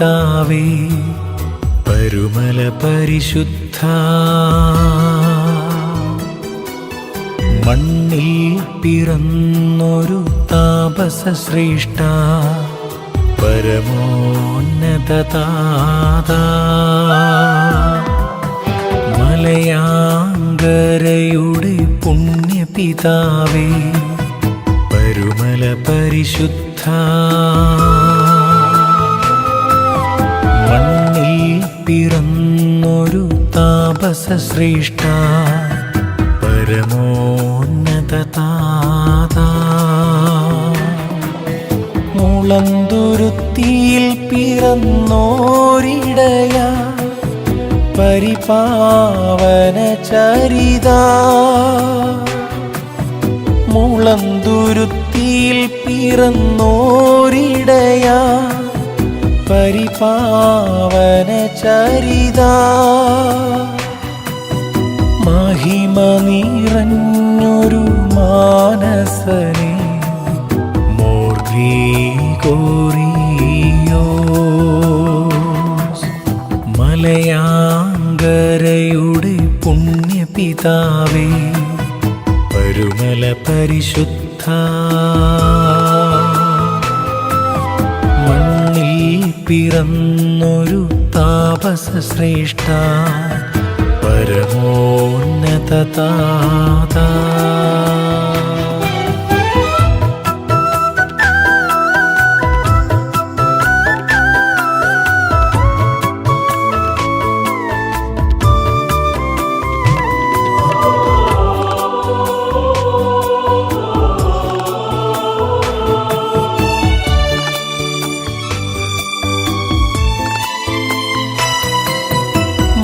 പുണ്യപിതാവേ പരുമല പരിശുദ്ധ മണ്ണിൽ പിറന്നൊരു താപസ ശ്രേഷ്ഠ പരമോന്നത മലയാങ്കരയുടെ മലയാങ്കരയുടെ പുണ്യപിതാവേ പരുമല പരിശുദ്ധ താപസ ശ്രേഷ്ഠ പരമോന്നത താതാ മുളന്തുരുത്തിയിൽ പിറന്നോരിടയ പരിപാവന ചരിത മുളന്തുരുത്തിയിൽ പിറന്നോരിടയ പരിപാവന ചരിത മഹിമ നിറഞ്ഞൊരു മാനസനെ മോർഗ്രീകോറിയോസ് മലയാങ്കരയുടെ പുണ്യപിതാവേ പരുമല പരിശുദ്ധ മണ്ണിൽ പിറന്നൊരു താപസ ശ്രേഷ്ഠ. പരമോന്നത താതാ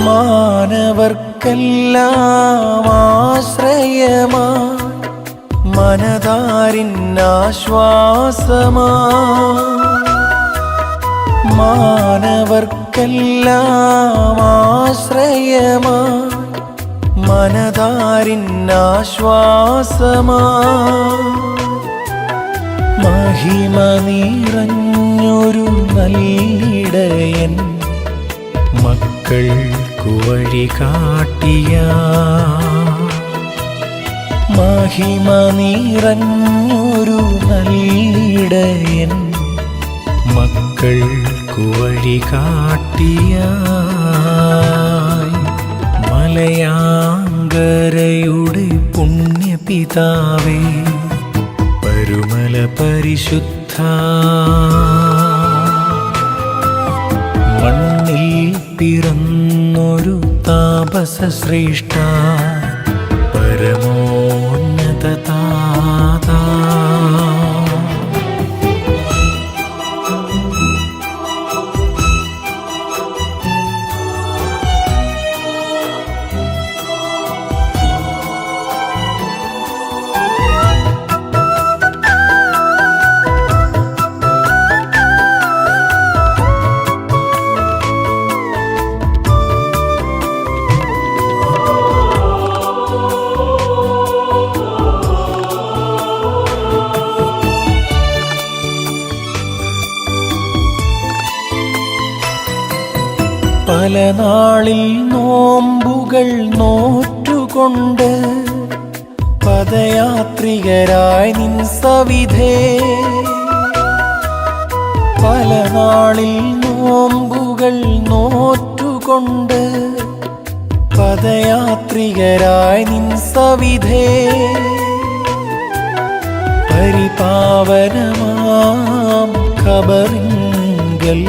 മാനവർക്കെല്ലാം ആശ്രയമാ. ആശ്വാസമാ. മാനവർക്കെല്ലാം ആശ്രയമാ. മനതാരിന്നാശ്വാസമാ മഹിമ നിറഞ്ഞൊരു നല്ലിടയൻ മക്കൾക്കു വഴി കാട്ടിയ മഹിമ നിറഞ്ഞൊരു നല്ലിടയൻ മക്കൾ കുവഴി കാട്ടിയ മലയാങ്കരയുടെ പുണ്യപിതാവേ പരുമല പരിശുദ്ധ ശ്രേഷ്ഠ പല നാളിൽ നോമ്പുകൾ നോറ്റുകൊണ്ട് പദയാത്രികരായി നിൻ സവിധേ. പല നാളിൽ നോമ്പുകൾ നോറ്റുകൊണ്ട് പദയാത്രികരായി നിൻ സവിധേ. പരിപാവനമാം ഖബറിങ്കൽ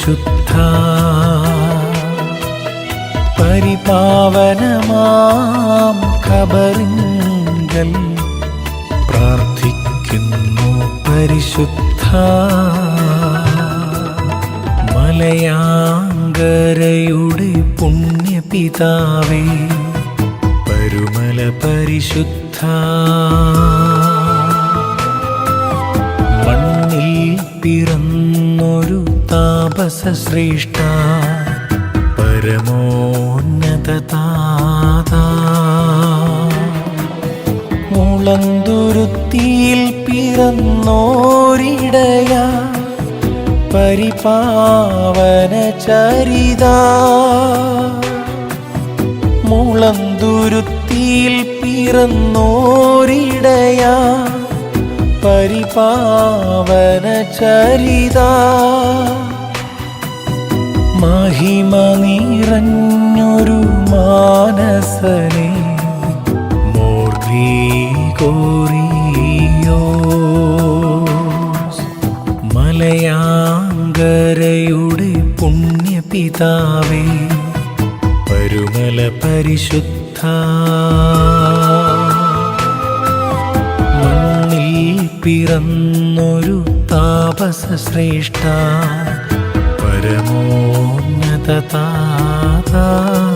പരിശുദ്ധ പരിപാവനമാം ഖബറിങ്കൽ പ്രാർത്ഥിക്കുന്നു പരിശുദ്ധ. മലയാങ്കരയുടെ പുണ്യപിതാവേ പരുമല പരിശുദ്ധ. മണ്ണിൽ പിറന്നൊരു താപസ ശ്രേഷ്ഠ പരമോന്നത താതാ മുള മുളന്തുരുത്തിയിൽ പിറന്നോരിടയ പരിപാവന ചരിത മുളന്തുരുത്തിയിൽ പിറന്നോരിടയ പരിപാവന ചരിത മഹിമ നിറഞ്ഞൊരു മാനസനെ മലയാങ്കരയുടെ മലയാങ്കരയുടെ പുണ്യപിതാവേ പരുമല പരിശുദ്ധ ശ്രേഷ്ഠ പരമോന്നത താതാ.